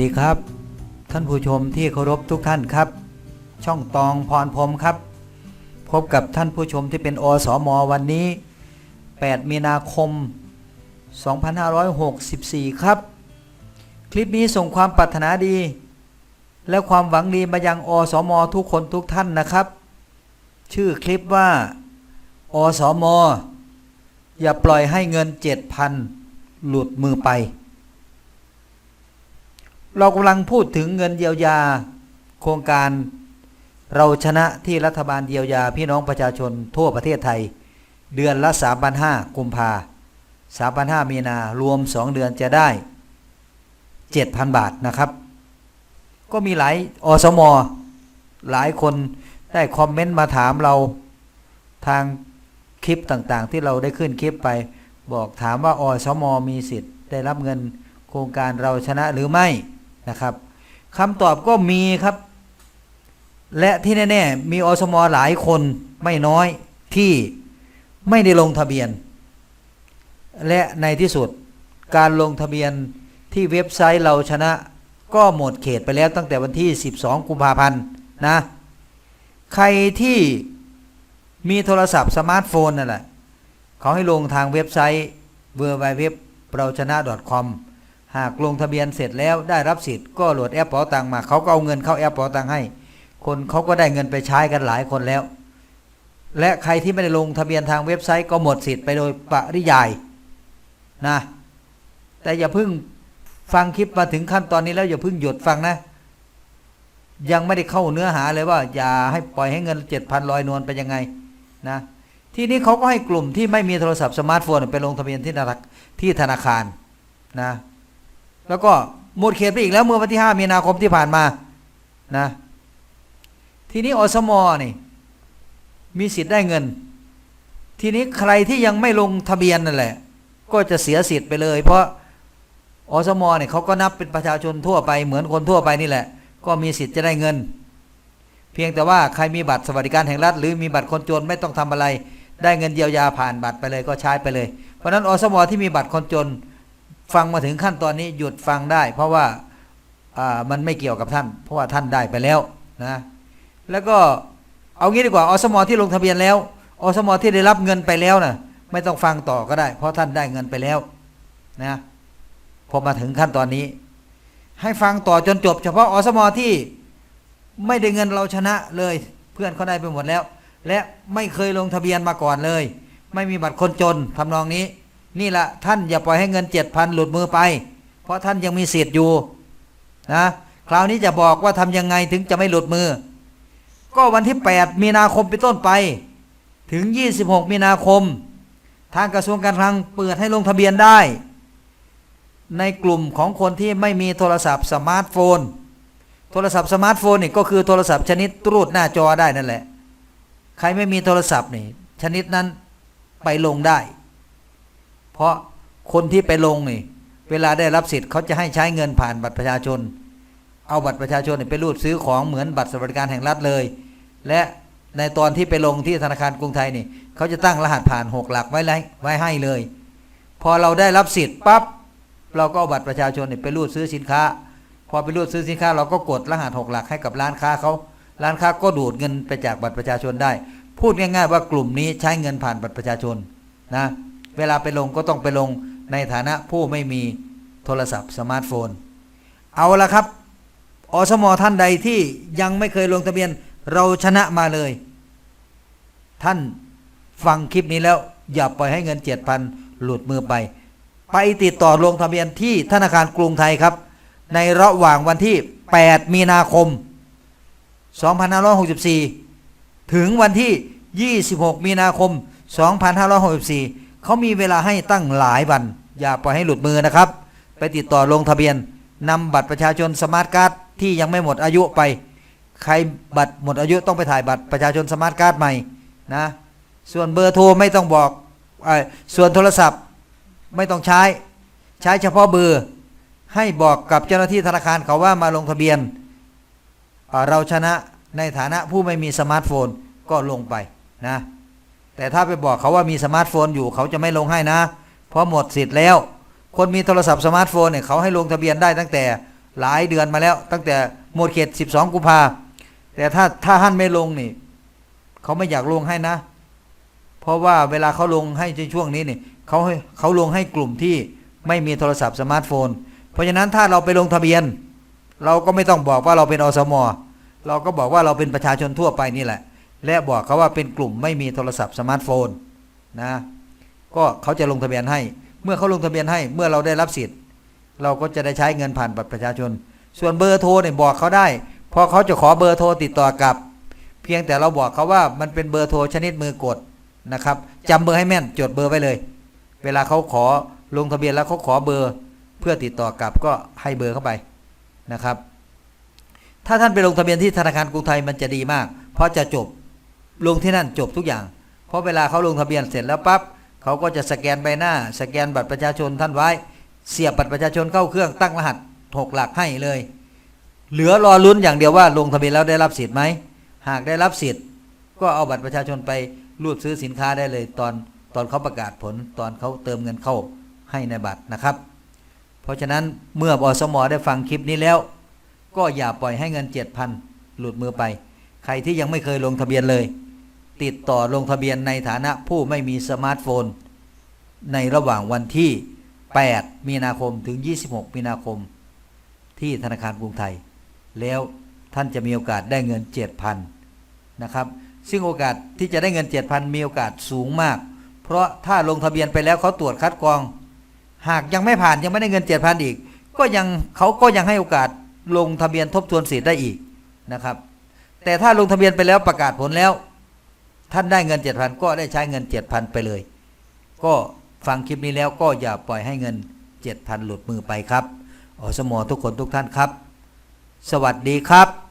ดีครับ ท่านผู้ชมที่เคารพทุกท่านครับ ช่องตองพรพรมครับ พบกับท่านผู้ชมที่เป็นอสมวันนี้ 8 มีนาคม 2564 ครับ คลิปนี้ส่งความปรารถนาดี และความหวังดีมายังอสมทุกคนทุกท่านนะครับ ชื่อคลิปว่า อสม อย่าปล่อยให้เงิน 7,000 หลุดมือไป เรากำลังพูดถึงเงินเยียวยาโครงการเราชนะที่รัฐบาลเยียวยาพี่น้องประชาชนทั่วประเทศไทย เดือนละ 3,500กุมภา3,500มีนารวม 2 เดือนจะได้ 7,000 บาทนะครับ ก็มีหลายอสมหลายคนได้คอมเมนต์มาถามเราทางคลิปต่างๆ ที่เราได้ขึ้นคลิปไป บอกถามว่าอสมมีสิทธิ์ได้รับเงินโครงการเราชนะหรือไม่ นะครับคำตอบก็มีครับ และที่แน่ๆมีอสมหลายคนไม่น้อยที่ไม่ได้ลงทะเบียน และในที่สุดการลงทะเบียนที่เว็บไซต์เราชนะ ก็หมดเขตไปแล้วตั้งแต่วันที่ 12 กุมภาพันธ์นะ ใครที่มีโทรศัพท์สมาร์ทโฟนนั่นแหละเขาให้ลงทางเว็บไซต์ w w w เราชนะ .com หากลงทะเบียนเสร็จแล้วได้รับสิทธิ์ก็โหลดแอปเป๋าตังมาเขาก็เอาเงินเข้าแอปเป๋าตังให้ คนเขาก็ได้เงินไปใช้กันหลายคนแล้ว และใครที่ไม่ได้ลงทะเบียนทางเว็บไซต์ก็หมดสิทธิ์ไปโดยปริยายนะแต่อย่าเพิ่งฟังคลิปมาถึงขั้นตอนนี้แล้วอย่าเพิ่งหยุดฟังนะ ยังไม่ได้เข้าเนื้อหาเลยว่า อย่าให้ปล่อยให้เงินเจ็ดพันลอยนวลไปยังไงนะที่นี้เขาก็ให้กลุ่มที่ไม่มีโทรศัพท์สมาร์ทโฟนไปลงทะเบียนที่ธนาที่ธนาคารนะ แล้วก็หมดเขตไปอีกแล้วเมื่อวันที่ 5 มีนาคมที่ผ่านมานะทีนี้อสมนี่มีสิทธิ์ได้เงิน ทีนี้ใครที่ยังไม่ลงทะเบียนนั่นแหละ ก็จะเสียสิทธิ์ไปเลย เพราะอสมเนี่ยเขาก็นับเป็นประชาชนทั่วไปเหมือนคนทั่วไปนี่แหละ ก็มีสิทธิ์จะได้เงิน เพียงแต่ว่าใครมีบัตรสวัสดิการแห่งรัฐ หรือมีบัตรคนจนไม่ต้องทำอะไร ได้เงินเยียวยาผ่านบัตรไปเลยก็ใช้ไปเลย เพราะฉะนั้นอสมที่มีบัตรคนจน ฟังมาถึงขั้นตอนนี้หยุดฟังได้ เพราะว่ามันไม่เกี่ยวกับท่าน เพราะว่าท่านได้ไปแล้วนะแล้วก็เอางี้ดีกว่าอสมที่ลงทะเบียนแล้วอสมที่ได้รับเงินไปแล้วนะไม่ต้องฟังต่อก็ได้ เพราะท่านได้เงินไปแล้วนะพอมาถึงขั้นตอนนี้ ให้ฟังต่อจนจบ เฉพาะอสมที่ไม่ได้เงินเราชนะเลย เพื่อนเขาได้ไปหมดแล้ว และไม่เคยลงทะเบียนมาก่อนเลย ไม่มีบัตรคนจนทำนองนี้ นี่แหละท่านอย่าปล่อยให้เงินเจ็ดพันหลุดมือไป เพราะท่านยังมีสิทธิ์อยู่นะคราวนี้จะบอกว่าทำยังไงถึงจะไม่หลุดมือ ก็วันที่ 8 มีนาคมเป็นต้นไป ถึง 26 มีนาคม ทางกระทรวงการคลังเปิดให้ลงทะเบียนได้ ในกลุ่มของคนที่ไม่มีโทรศัพท์สมาร์ทโฟน โทรศัพท์สมาร์ทโฟนนี่ก็คือโทรศัพท์ชนิดตรูดหน้าจอได้นั่นแหละ ใครไม่มีโทรศัพท์นี่ชนิดนั้นไปลงได้ เพราะคนที่ไปลงนี่ เวลาได้รับสิทธิ์เขาจะให้ใช้เงินผ่านบัตรประชาชน เอาบัตรประชาชนไปรูดซื้อของเหมือนบัตรสวัสดิการแห่งรัฐเลย และในตอนที่ไปลงที่ธนาคารกรุงไทยนี่เขาจะตั้งรหัสผ่านหกหลักไว้ไว้ไว้ให้เลย พอเราได้รับสิทธิ์ปั๊บเราก็เอาบัตรประชาชนไปรูดซื้อสินค้า พอไปรูดซื้อสินค้า เราก็กดรหัสหกหลักให้กับร้านค้าเขาร้านค้าก็ดูดเงินไปจากบัตรประชาชนได้ พูดง่ายๆว่ากลุ่มนี้ใช้เงินผ่านบัตรประชาชนนะ เวลาไปลงก็ต้องไปลงในฐานะผู้ไม่มีโทรศัพท์สมาร์ทโฟน เอาละครับอสมท่านใดที่ยังไม่เคยลงทะเบียนเราชนะมาเลย ท่านฟังคลิปนี้แล้วอย่าปล่อยให้เงินเจ็ดพันหลุดมือไป ไปติดต่อลงทะเบียนที่ธนาคารกรุงไทยครับ ในระหว่างวันที่ 8 มีนาคม 2564 ถึงวันที่ 26 มีนาคม 2564 เขามีเวลาให้ตั้งหลายวัน อย่าปล่อยให้หลุดมือนะครับ ไปติดต่อลงทะเบียนนำบัตรประชาชนสมาร์ทการ์ดที่ยังไม่หมดอายุไป ใครบัตรหมดอายุต้องไปถ่ายบัตรประชาชนสมาร์ทการ์ดใหม่นะส่วนเบอร์โทรไม่ต้องบอกเออส่วนโทรศัพท์ไม่ต้องใช้ ใช้เฉพาะเบอร์ให้บอกกับเจ้าหน้าที่ธนาคารเขาว่ามาลงทะเบียนเอ่อเราชนะในฐานะผู้ไม่มีสมาร์ทโฟนก็ลงไปนะ แต่ถ้าไปบอกเขาว่ามีสมาร์ทโฟนอยู่เขาจะไม่ลงให้นะ เพราะหมดสิทธิ์แล้ว คนมีโทรศัพท์สมาร์ทโฟนเนี่ยเขาให้ลงทะเบียนได้ตั้งแต่หลายเดือนมาแล้ว ตั้งแต่หมดเขต 12 กุมภาแต่ถ้าถ้าท่านไม่ลงนี่เขาไม่อยากลงให้นะ เพราะว่าเวลาเขาลงให้ในช่วงนี้นี่เขาเขาลงให้กลุ่มที่ไม่มีโทรศัพท์สมาร์ทโฟน เพราะฉะนั้นถ้าเราไปลงทะเบียน เราก็ไม่ต้องบอกว่าเราเป็นอสมอเราก็บอกว่าเราเป็นประชาชนทั่วไปนี่แหละ และบอกเขาว่าเป็นกลุ่มไม่มีโทรศัพท์สมาร์ทโฟนนะก็เขาจะลงทะเบียนให้ เมื่อเขาลงทะเบียนให้เมื่อเราได้รับสิทธิ์ เราก็จะได้ใช้เงินผ่านบัตรประชาชน ส่วนเบอร์โทรเนี่ยบอกเขาได้ พอเขาจะขอเบอร์โทรติดต่อกับ เพียงแต่เราบอกเขาว่ามันเป็นเบอร์โทรชนิดมือกดนะครับจำเบอร์ให้แม่นจดเบอร์ไว้เลย เวลาเขาขอลงทะเบียนแล้วเขาขอเบอร์เพื่อติดต่อกลับก็ให้เบอร์เข้าไปนะครับ ถ้าท่านไปลงทะเบียนที่ธนาคารกรุงไทยมันจะดีมาก เพราะจะจบ ลงที่นั่นจบทุกอย่าง เพราะเวลาเขาลงทะเบียนเสร็จแล้วปั๊บเขาก็จะสแกนใบหน้า สแกนบัตรประชาชนท่านไว้ เสียบบัตรประชาชนเข้าเครื่องตั้งรหัสหกหลักให้เลย เหลือรอลุ้นอย่างเดียวว่าลงทะเบียนแล้วได้รับสิทธิ์ไหมหากได้รับสิทธิ์ ก็เอาบัตรประชาชนไปรูดซื้อสินค้าได้เลยตอนตอนเขาประกาศผลตอนเขาเติมเงินเข้าให้ในบัตรนะครับ เพราะฉะนั้นเมื่อบอสมอได้ฟังคลิปนี้แล้ว ก็อย่าปล่อยให้เงินเจ็ดพันหลุดมือไป ใครที่ยังไม่เคยลงทะเบียนเลย ติดต่อลงทะเบียนในฐานะผู้ไม่มีสมาร์ทโฟน ในระหว่างวันที่ 8 มีนาคมถึง 26 มีนาคม ที่ธนาคารกรุงไทย แล้วท่านจะมีโอกาสได้เงิน 7,000 นะครับ ซึ่งโอกาสที่จะได้เงิน 7,000 มีโอกาสสูงมาก เพราะถ้าลงทะเบียนไปแล้วเขาตรวจคัดกรอง หากยังไม่ผ่านยังไม่ได้เงิน 7,000 อีก ก็ยังเขาก็ยังให้โอกาสลงทะเบียนทบทวนสิทธิ์ได้อีกนะครับ แต่ถ้าลงทะเบียนไปแล้วประกาศผลแล้ว ท่านได้เงิน7,000ก็ได้ใช้เงิน7,000ไปเลย ก็ฟังคลิปนี้แล้วก็อย่าปล่อยให้เงิน7,000หลุดมือไปครับอสมอทุกคนทุกท่านครับ สวัสดีครับ